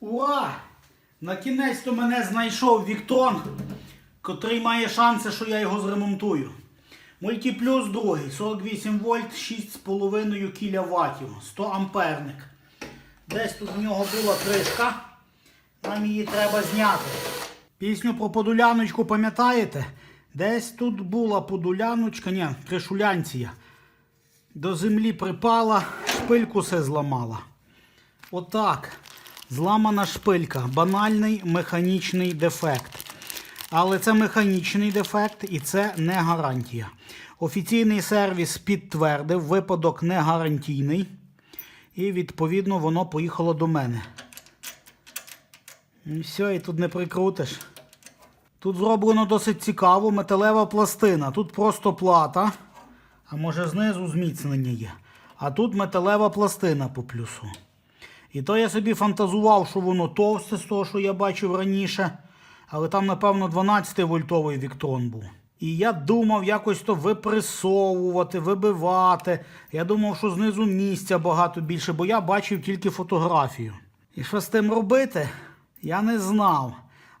Ура! На кінець то мене знайшов Віктон, котрий має шанси, що я його зремонтую. Мультиплюс другий, 48 вольт, 6,5 кВт, 100 амперник. Десь тут в нього була кришка. Нам її треба зняти. Пісню про подуляночку пам'ятаєте? Десь тут була подуляночка, ні, кришулянція. До землі припала, шпильку все зламала. Отак. Зламана шпилька. Банальний механічний дефект. Але це механічний дефект і це не гарантія. Офіційний сервіс підтвердив, випадок не гарантійний. І відповідно воно поїхало до мене. І все, і тут не прикрутиш. Тут зроблено досить цікаво, металева пластина. Тут просто плата, а може знизу зміцнення є. А тут металева пластина по плюсу. І то я собі фантазував, що воно товсте з того, що я бачив раніше. Але там, напевно, 12-вольтовий віктрон був. І я думав якось то випресовувати, вибивати. Я думав, що знизу місця багато більше, бо я бачив тільки фотографію. І що з тим робити, я не знав.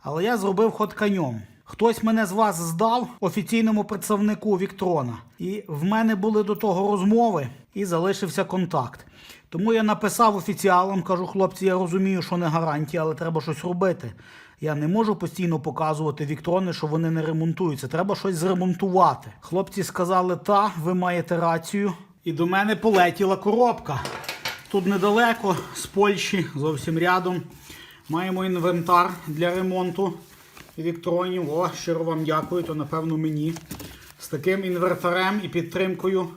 Але я зробив ход конем. Хтось мене з вас здав офіційному представнику Віктрона. І в мене були до того розмови, і залишився контакт. Тому я написав офіціалам, кажу, хлопці, я розумію, що не гарантія, але треба щось робити. Я не можу постійно показувати Віктрони, що вони не ремонтуються. Треба щось зремонтувати. Хлопці сказали, та, ви маєте рацію. І до мене полетіла коробка. Тут недалеко, з Польщі, зовсім рядом. Маємо інвентар для ремонту Віктронів. О, щиро вам дякую, то напевно мені. З таким інвертарем і підтримкою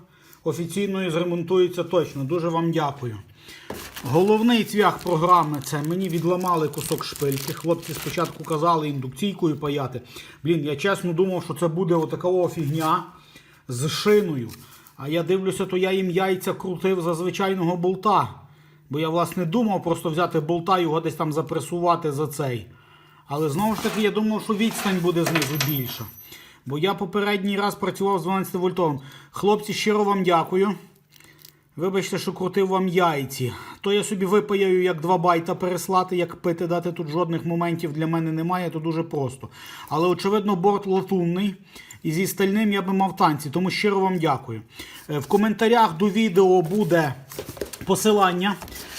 офіційною зремонтується точно. Дуже вам дякую. Головний цвях програми це мені відламали кусок шпильки. Хлопці спочатку казали індукційкою паяти. Блін, я чесно думав, що це буде отакова фігня з шиною. А я дивлюся, то я їм яйця крутив за звичайного болта. Бо я, власне, думав просто взяти болта і його десь там запресувати за цей. Але знову ж таки, я думав, що відстань буде знизу більша. Бо я попередній раз працював з 12 вольтовим. Хлопці, щиро вам дякую. Вибачте, що крутив вам яйці. То я собі випаяю як 2 байта переслати, як пити дати. Тут жодних моментів для мене немає, то дуже просто. Але, очевидно, борт латунний. І зі стальним я би мав танці, тому щиро вам дякую. Е, В коментарях до відео буде посилання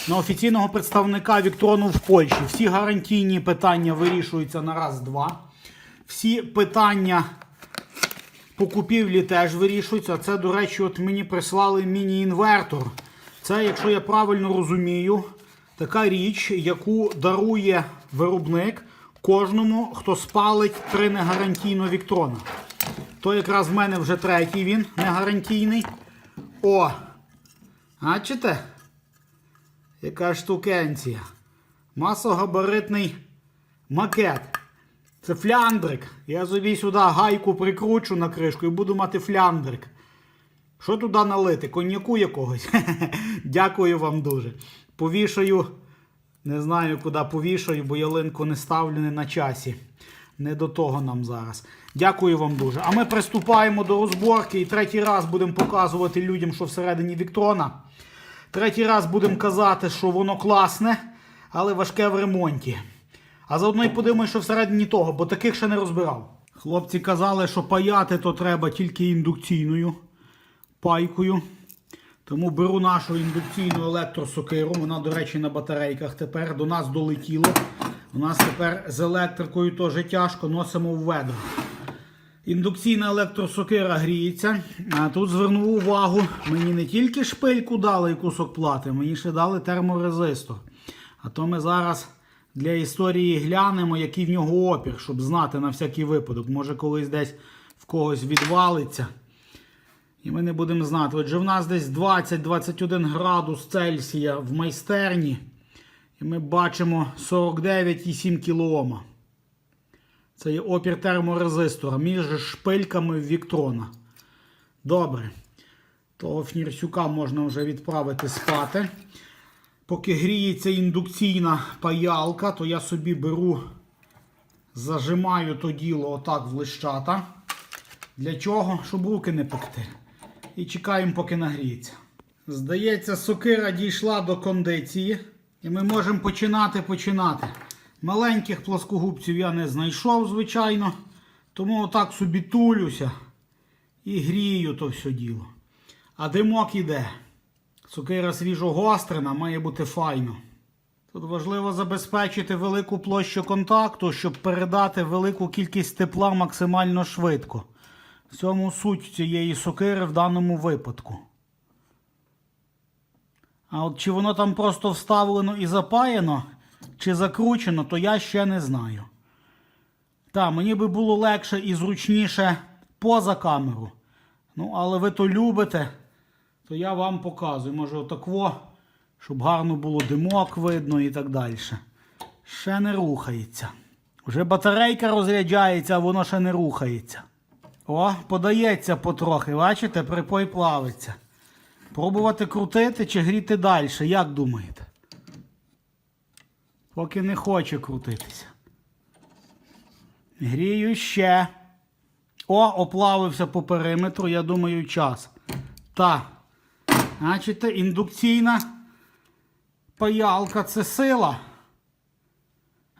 на офіційного представника Віктрону в Польщі. Всі гарантійні питання вирішуються на раз-два. Всі питання по купівлі теж вирішуються. Це, до речі, от мені прислали міні-інвертор. Це, якщо я правильно розумію, така річ, яку дарує виробник кожному, хто спалить три негарантійно Віктрона. То якраз в мене вже третій він негарантійний. О! Бачите? Яка штукенція. Масогабаритний макет. Це фляндрик. Я собі сюди гайку прикручу на кришку і буду мати фляндрик. Що туди налити? Коньяку якогось? Дякую вам дуже. Повішаю, не знаю, куди повішаю, бо ялинку не ставлю не на часі. Не до того нам зараз. Дякую вам дуже. А ми приступаємо до розборки і третій раз будемо показувати людям, що всередині Віктрона. Третій раз будемо казати, що воно класне, але важке в ремонті. А заодно й подивимось, що всередині того, бо таких ще не розбирав. Хлопці казали, що паяти то треба тільки індукційною пайкою. Тому беру нашу індукційну електросокиру. Вона, до речі, на батарейках тепер до нас долетіло. У нас тепер з електрикою теж тяжко, носимо в ведро. Індукційна електросокира гріється. А тут звернув увагу, мені не тільки шпильку дали і кусок плати, мені ще дали терморезистор. А то ми зараз для історії глянемо, який в нього опір, щоб знати на всякий випадок. Може колись десь в когось відвалиться. І ми не будемо знати. Отже, в нас десь 20-21 градус Цельсія в майстерні. І ми бачимо 49,7 кілоома. Це є опір терморезистора між шпильками Віктрона. Добре. Того фнірсюка можна вже відправити спати. Поки гріється індукційна паялка, то я собі беру, зажимаю то діло отак в лищата. Для чого? Щоб руки не пекти. І чекаємо, поки нагріється. Здається, сокира дійшла до кондиції. І ми можемо починати починати. Маленьких плоскогубців я не знайшов, звичайно. Тому отак собі тулюся і грію то все діло. А димок іде. Цукира свіжогострена, має бути файно. Тут важливо забезпечити велику площу контакту, щоб передати велику кількість тепла максимально швидко. В цьому суть цієї сокири в даному випадку. А от чи воно там просто вставлено і запаяно, чи закручено, то я ще не знаю. Та, мені би було легше і зручніше поза камеру. Ну, але ви то любите, то я вам показую. Може отакво, щоб гарно було димок видно і так далі. Ще не рухається. Вже батарейка розряджається, а воно ще не рухається. О, подається потрохи, бачите, припой плавиться. Пробувати крутити чи гріти далі, як думаєте? Поки не хоче крутитися. Грію ще. О, оплавився по периметру, я думаю, час. Та. Бачите, індукційна паялка це сила.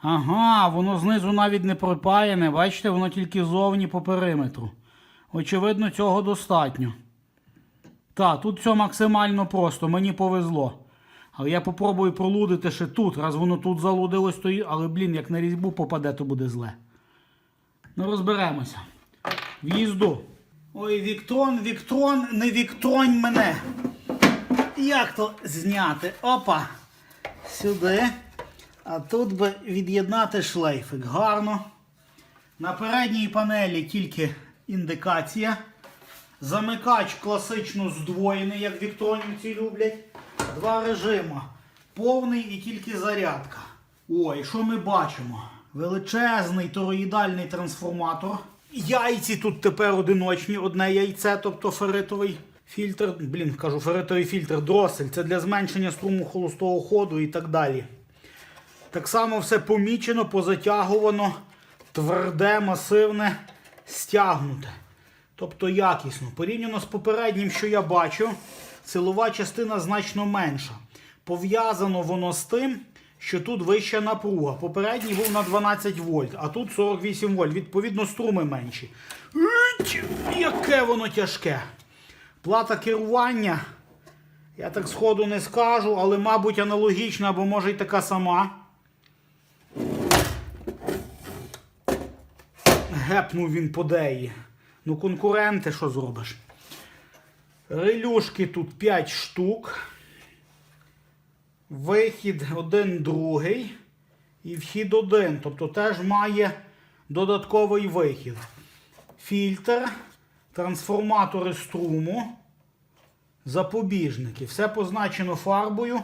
Ага, воно знизу навіть не припаяне, бачите, воно тільки зовні по периметру. Очевидно, цього достатньо. Так, тут все максимально просто, мені повезло. Але я попробую пролудити ще тут, раз воно тут залудилось, то... але, блін, як на різьбу попаде, то буде зле. Ну, розберемося. В'їзду. Ой, Віктрон, Віктрон, не Віктронь мене. Як то зняти? Опа. Сюди. А тут би від'єднати шлейфик. Гарно. На передній панелі тільки індикація. Замикач класично здвоєний, як віктронівці люблять. Два режима. Повний і тільки зарядка. Ой, що ми бачимо? Величезний тороїдальний трансформатор. Яйці тут тепер одиночні, одне яйце, тобто феритовий фільтр. Блін, кажу, феритовий фільтр, дросель. Це для зменшення струму холостого ходу і так далі. Так само все помічено, позатягувано, тверде, масивне, стягнуте. Тобто якісно. Порівняно з попереднім, що я бачу, силова частина значно менша. Пов'язано воно з тим, що тут вища напруга. Попередній був на 12 вольт, а тут 48 вольт. Відповідно, струми менші. Яке воно тяжке. Плата керування. Я так сходу не скажу, але, мабуть, аналогічна, або може й така сама. Гепнув він по деї. Ну, конкуренти, що зробиш? Релюшки тут 5 штук. Вихід один другий. І вхід один. Тобто теж має додатковий вихід. Фільтр, трансформатори струму, запобіжники. Все позначено фарбою.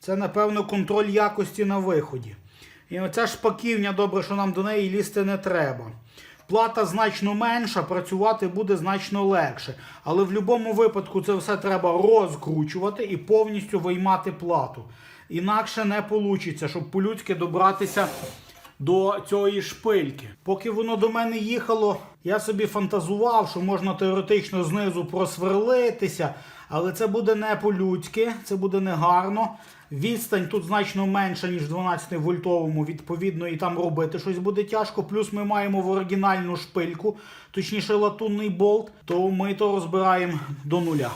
Це, напевно, контроль якості на виході. І оця шпаківня, добре, що нам до неї лізти не треба. Плата значно менша, працювати буде значно легше. Але в будь-якому випадку це все треба розкручувати і повністю виймати плату. Інакше не вийде, щоб по-людськи добратися до цієї шпильки. Поки воно до мене їхало, я собі фантазував, що можна теоретично знизу просверлитися, але це буде не по-людськи, це буде негарно. Відстань тут значно менша, ніж 12 вольтовому, відповідно, і там робити щось буде тяжко. Плюс ми маємо в оригінальну шпильку, точніше латунний болт, то ми то розбираємо до нуля.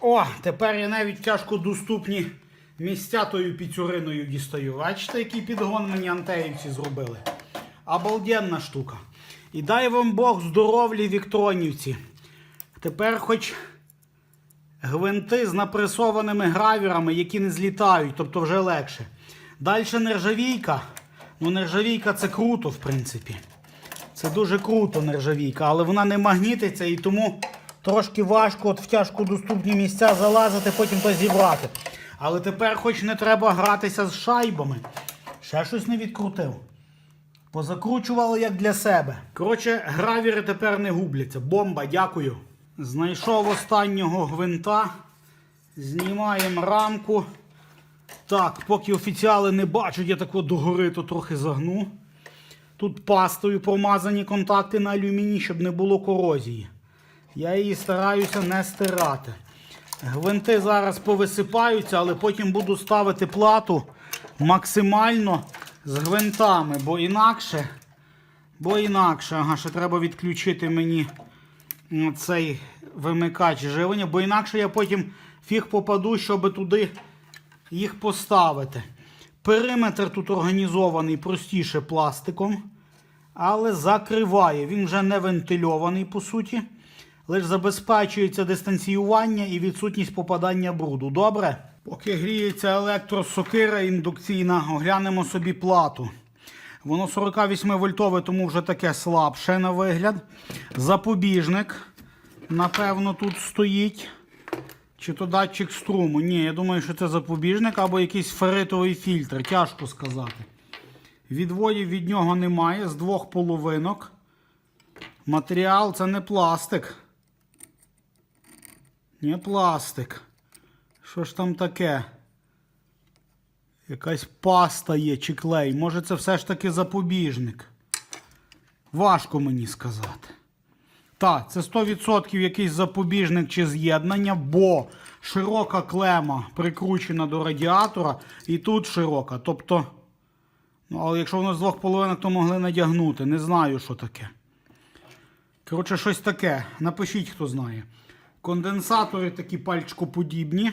О, тепер я навіть тяжко доступні місця тою піцюриною дістаю. Бачите, який підгон мені антеївці зробили. Обалденна штука. І дай вам Бог здоровлі віктронівці. Тепер хоч гвинти з напресованими гравірами, які не злітають, тобто вже легше. Далі нержавійка. Ну, нержавійка це круто, в принципі. Це дуже круто нержавійка, але вона не магнітиться і тому трошки важко от в тяжко доступні місця залазити, потім то зібрати. Але тепер хоч не треба гратися з шайбами. Ще щось не відкрутив. Позакручували як для себе. Коротше, гравіри тепер не губляться. Бомба, дякую. Знайшов останнього гвинта. Знімаємо рамку. Так, поки офіціали не бачать, я так догори то трохи загну. Тут пастою промазані контакти на алюміній, щоб не було корозії. Я її стараюся не стирати. Гвинти зараз повисипаються, але потім буду ставити плату максимально з гвинтами, бо інакше, бо інакше, ага, ще треба відключити мені цей вимикач живлення, бо інакше я потім фіг попаду, щоб туди їх поставити. Периметр тут організований простіше пластиком, але закриває. Він вже не вентильований, по суті. Лише забезпечується дистанціювання і відсутність попадання бруду. Добре? Поки гріється електросокира індукційна, оглянемо собі плату. Воно 48 вольтове, тому вже таке слабше на вигляд. Запобіжник, напевно, тут стоїть. Чи то датчик струму? Ні, я думаю, що це запобіжник або якийсь ферритовий фільтр. Тяжко сказати. Відводів від нього немає з двох половинок. Матеріал це не пластик. Не пластик. Що ж там таке? Якась паста є чи клей. Може це все ж таки запобіжник. Важко мені сказати. Так, це 100% якийсь запобіжник чи з'єднання, бо широка клема прикручена до радіатора, і тут широка. Тобто, ну, але якщо воно з двох половинок, то могли надягнути. Не знаю, що таке. Коротше, щось таке. Напишіть, хто знає. Конденсатори такі пальчикоподібні.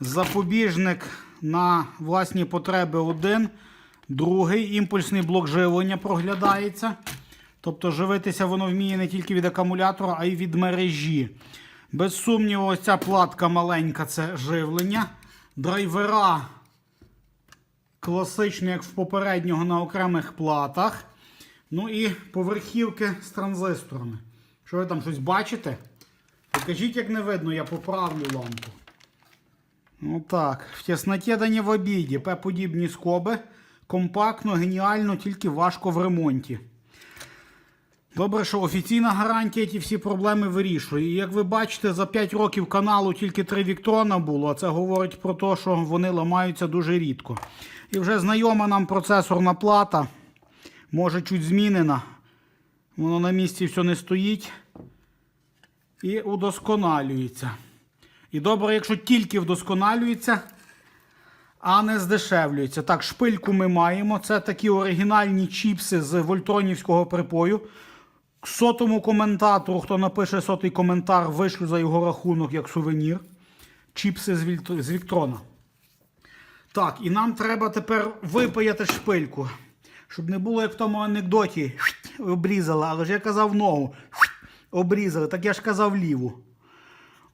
Запобіжник на власні потреби один. Другий імпульсний блок живлення проглядається. Тобто живитися воно вміє не тільки від акумулятора, а й від мережі. Без сумніву, ось ця платка маленька це живлення. Драйвера класичні, як в попереднього на окремих платах. Ну і поверхівки з транзисторами. Що ви там щось бачите? Покажіть, як не видно, я поправлю лампу. Ну так, в тісноті да не в обіді. П-подібні скоби. Компактно, геніально, тільки важко в ремонті. Добре, що офіційна гарантія ті всі проблеми вирішує. І як ви бачите, за 5 років каналу тільки 3 віктрона було, а це говорить про те, що вони ламаються дуже рідко. І вже знайома нам процесорна плата, може чуть змінена. Воно на місці все не стоїть і удосконалюється. І добре, якщо тільки вдосконалюється, а не здешевлюється. Так, шпильку ми маємо. Це такі оригінальні чіпси з вольтронівського припою. К сотому коментатору, хто напише сотий коментар, вишлю за його рахунок як сувенір. Чіпси з, Віктрона. Так, і нам треба тепер випаяти шпильку. Щоб не було, як в тому анекдоті, обрізала, але ж я казав ногу. Обрізали, так я ж казав ліву.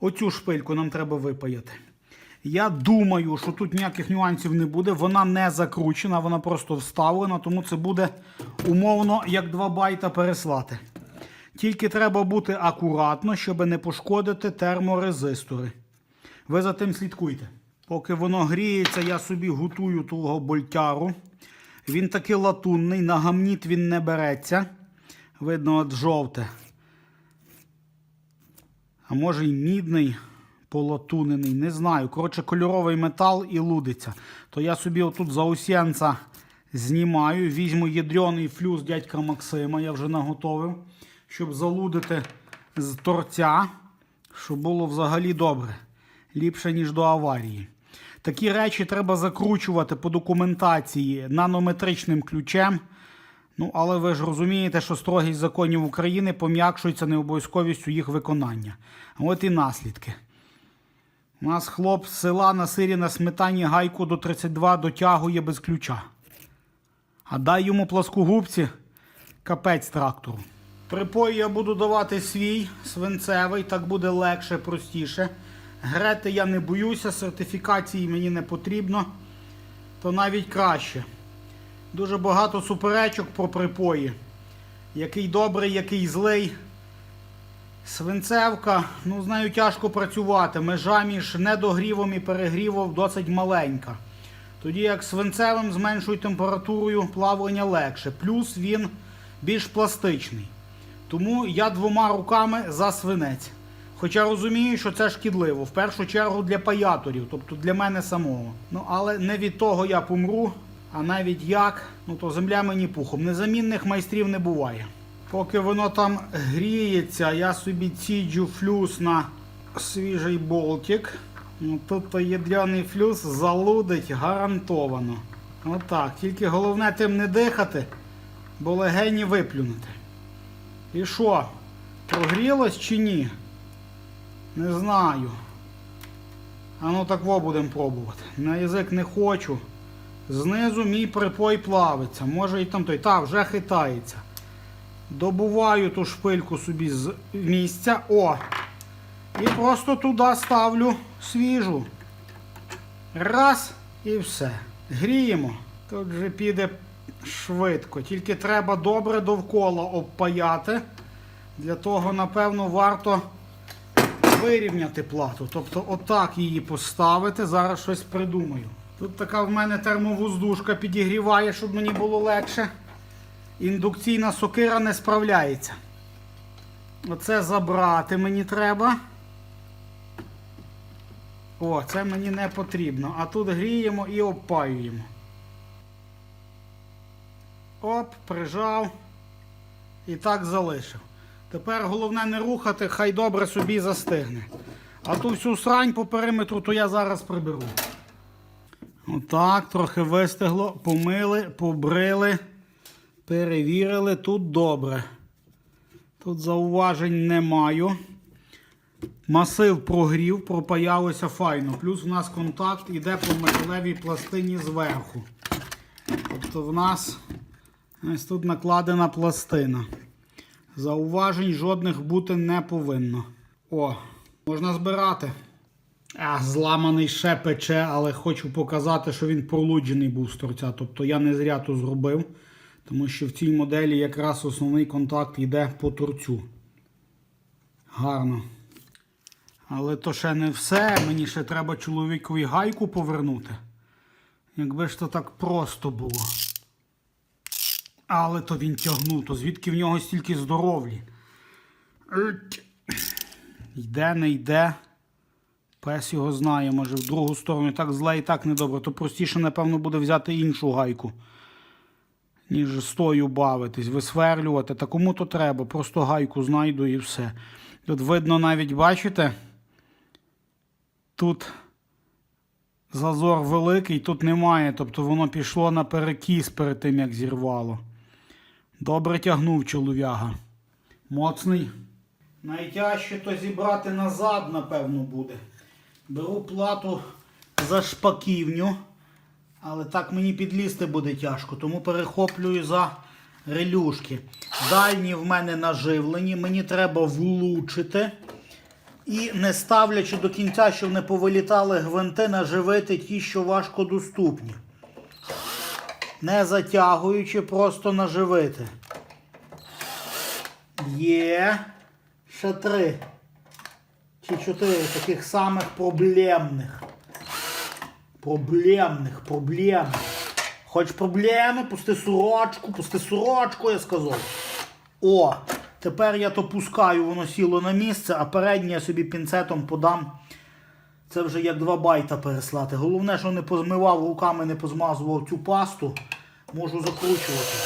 Оцю шпильку нам треба випаяти. Я думаю, що тут ніяких нюансів не буде. Вона не закручена, вона просто вставлена, тому це буде умовно як 2 байта переслати. Тільки треба бути акуратно, щоб не пошкодити терморезистори. Ви за тим слідкуйте. Поки воно гріється, я собі готую того больтяру. Він такий латунний, на гамніт він не береться. Видно, от жовте. А може й мідний, полатунений, не знаю. Коротше, кольоровий метал і лудиться. То я собі отут заусенца знімаю, візьму ядрений флюс дядька Максима, я вже наготовив, щоб залудити з торця, щоб було взагалі добре. Ліпше, ніж до аварії. Такі речі треба закручувати по документації нанометричним ключем. Ну, але ви ж розумієте, що строгість законів України пом'якшується необов'язковістю їх виконання. От і наслідки. У нас хлоп з села на сирі на сметані гайку до 32 дотягує без ключа. А дай йому пласкогубці капець трактору. Припой я буду давати свій свинцевий, так буде легше, простіше. Грети я не боюся, сертифікації мені не потрібно, то навіть краще. Дуже багато суперечок про припої. Який добрий, який злий. Свинцевка, ну з нею тяжко працювати. Межа між недогрівом і перегрівом досить маленька. Тоді як свинцевим з меншою температурою плавлення легше. Плюс він більш пластичний. Тому я двома руками за свинець. Хоча розумію, що це шкідливо, в першу чергу для паяторів, тобто для мене самого. Ну але не від того я помру, а навіть як, ну то земля мені пухом. Незамінних майстрів не буває. Поки воно там гріється, я собі ціджу флюс на свіжий болтик. Ну, тут то єдляний флюс залудить гарантовано. Отак. Тільки головне тим не дихати, бо легені виплюнути. І що? Прогрілось чи ні? Не знаю. А ну так во будемо пробувати. На язик не хочу. Знизу мій припой плавиться. Може і там той. Та, вже хитається. Добуваю ту шпильку собі з місця. О! І просто туди ставлю свіжу. Раз і все. Гріємо. Тут вже піде швидко. Тільки треба добре довкола обпаяти. Для того, напевно, варто вирівняти плату. Тобто отак її поставити. Зараз щось придумаю. Тут така в мене термовоздушка підігріває, щоб мені було легше. Індукційна сокира не справляється. Оце забрати мені треба. О, це мені не потрібно. А тут гріємо і обпаюємо. Оп, прижав. І так залишив. Тепер головне не рухати, хай добре собі застигне. А ту всю срань по периметру, то я зараз приберу. Отак, трохи вистигло, помили, побрили, перевірили. Тут добре. Тут зауважень не маю. Масив прогрів, пропаялося файно. Плюс в нас контакт іде по металевій пластині зверху. Тобто в нас ось тут накладена пластина. Зауважень жодних бути не повинно. О, можна збирати. А, зламаний ще пече, але хочу показати, що він пролуджений був з торця. Тобто я не зря то зробив, тому що в цій моделі якраз основний контакт йде по торцю. Гарно. Але то ще не все. Мені ще треба чоловікові гайку повернути. Якби ж то так просто було. Але то він тягнув, то звідки в нього стільки здоровлі. Йде, не йде. Пес його знає, може в другу сторону. Так зле і так недобре. То простіше, напевно, буде взяти іншу гайку, ніж з тою бавитись, висверлювати. Та кому то треба, просто гайку знайду і все. Тут видно навіть, бачите, тут зазор великий, тут немає. Тобто воно пішло на перекіс перед тим, як зірвало. Добре тягнув чолов'яга. Моцний. Найтяжче то зібрати назад, напевно, буде. Беру плату за шпаківню, але так мені підлізти буде тяжко, тому перехоплюю за релюшки. Дальні в мене наживлені, мені треба влучити. І не ставлячи до кінця, щоб не повилітали гвинти, наживити ті, що важко доступні. Не затягуючи, просто наживити. Є. Ще три. Чи чотири таких самих проблемних. Проблемних, проблемних. Хоч проблеми, пусти сорочку, пусти сорочку, я сказав. О, тепер я то пускаю, воно сіло на місце, а переднє я собі пінцетом подам. Це вже як 2 байта переслати. Головне, що не позмивав руками, не позмазував цю пасту. Можу закручувати.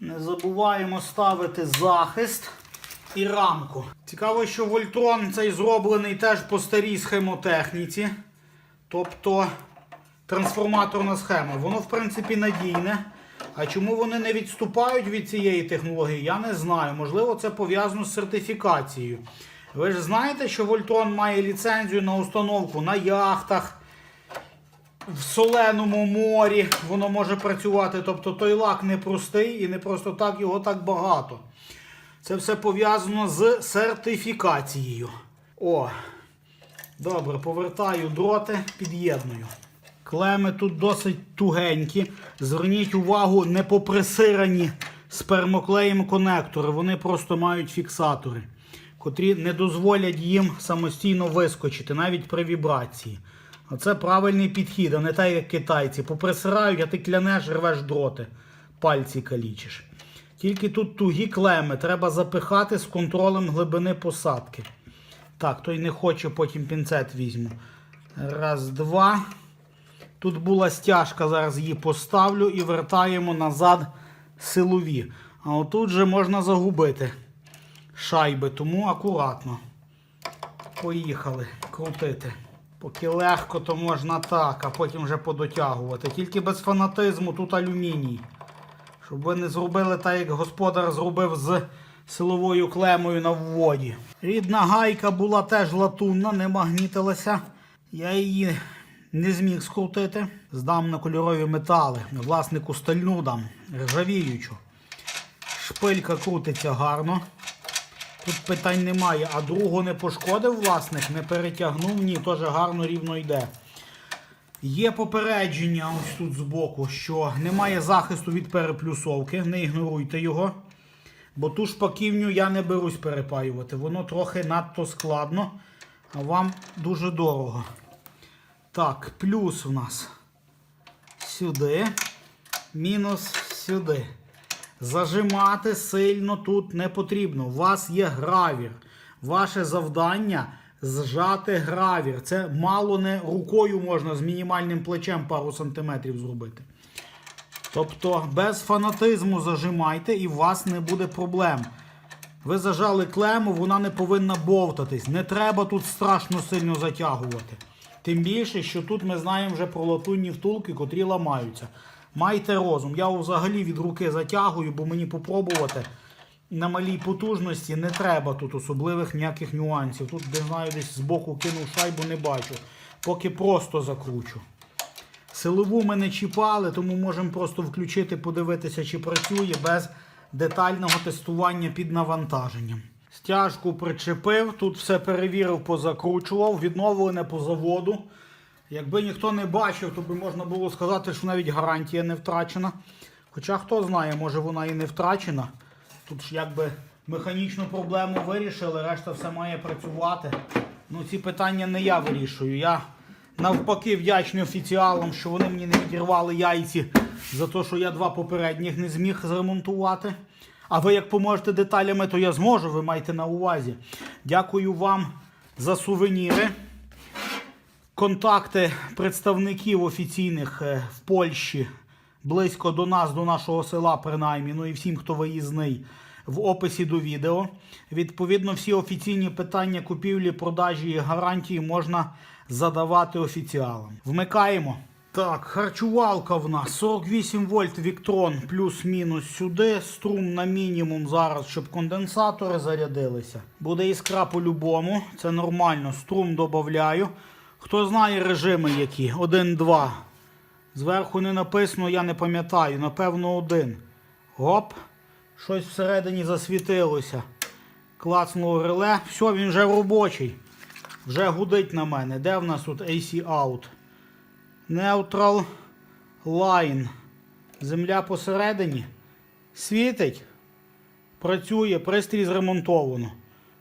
Не забуваємо ставити захист і рамку. Цікаво, що Вольтрон цей зроблений теж по старій схемотехніці. Тобто трансформаторна схема. Воно, в принципі, надійне. А чому вони не відступають від цієї технології, я не знаю. Можливо, це пов'язано з сертифікацією. Ви ж знаєте, що Вольтрон має ліцензію на установку на яхтах, в соленому морі воно може працювати. Тобто той лак не простий і не просто так його так багато. Це все пов'язано з сертифікацією. О, добре, повертаю дроти, під'єдную. Клеми тут досить тугенькі. Зверніть увагу, не поприсирані спермоклеєм конектори. Вони просто мають фіксатори, котрі не дозволять їм самостійно вискочити, навіть при вібрації. Оце правильний підхід, а не так, як китайці. Поприсирають, а ти клянеш, рвеш дроти, пальці калічиш. Тільки тут тугі клеми, треба запихати з контролем глибини посадки. Так, той не хоче, потім пінцет візьму. Раз, два. Тут була стяжка, зараз її поставлю і вертаємо назад силові. А отут же можна загубити шайби, тому акуратно. Поїхали крутити. Поки легко, то можна так, а потім вже подотягувати. Тільки без фанатизму тут алюміній. Щоб ви не зробили так, як господар зробив з силовою клемою на вводі. Рідна гайка була теж латунна, не магнітилася. Я її не зміг скрутити. Здам на кольорові метали. Власнику стальну дам, ржавіючу. Шпилька крутиться гарно. Тут питань немає. А другу не пошкодив власник, не перетягнув, ні, теж гарно рівно йде. Є попередження ось тут збоку, що немає захисту від переплюсовки, не ігноруйте його. Бо ту шпаківню я не берусь перепаювати. Воно трохи надто складно, а вам дуже дорого. Так, плюс в нас сюди, мінус сюди. Зажимати сильно тут не потрібно. У вас є гравір. Ваше завдання зжати гравір. Це мало не рукою можна з мінімальним плечем пару сантиметрів зробити. Тобто без фанатизму зажимайте і у вас не буде проблем. Ви зажали клему, вона не повинна бовтатись. Не треба тут страшно сильно затягувати. Тим більше, що тут ми знаємо вже про латунні втулки, котрі ламаються. Майте розум. Я взагалі від руки затягую, бо мені попробувати на малій потужності не треба тут особливих ніяких нюансів. Тут, де знаю, десь збоку кинув шайбу, не бачу. Поки просто закручу. Силову ми не чіпали, тому можемо просто включити, подивитися, чи працює без детального тестування під навантаженням. Стяжку причепив, тут все перевірив, позакручував, відновлене по заводу. Якби ніхто не бачив, то би можна було сказати, що навіть гарантія не втрачена. Хоча хто знає, може вона і не втрачена. Тут ж якби механічну проблему вирішили, решта все має працювати. Ну ці питання не я вирішую. Я навпаки вдячний офіціалам, що вони мені не відірвали яйці за те, що я два попередніх не зміг зремонтувати. А ви як поможете деталями, то я зможу, ви маєте на увазі. Дякую вам за сувеніри. Контакти представників офіційних е, в Польщі близько до нас, до нашого села, принаймні, ну і всім, хто виїзний, в описі до відео. Відповідно, всі офіційні питання купівлі, продажі і гарантії можна задавати офіціалам. Вмикаємо. Так, харчувалка в нас 48 вольт Віктрон плюс-мінус сюди. Струм на мінімум зараз, щоб конденсатори зарядилися. Буде іскра по-любому, це нормально. Струм додаю. Хто знає режими які? 1-2. Зверху не написано, я не пам'ятаю. Напевно, один. Гоп. Щось всередині засвітилося. Клацнуло реле. Все, він вже робочий. Вже гудить на мене. Де в нас тут AC out? Neutral line. Земля посередині. Світить. Працює, пристрій зремонтовано.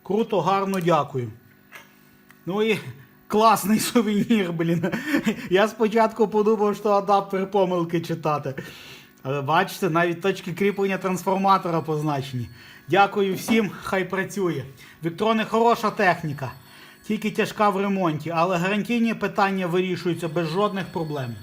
Круто, гарно дякую. Ну і класний сувенір, блін. Я спочатку подумав, що адаптер помилки читати. Але бачите, навіть точки кріплення трансформатора позначені. Дякую всім, хай працює. Віктрони хороша техніка, тільки тяжка в ремонті, але гарантійні питання вирішуються без жодних проблем.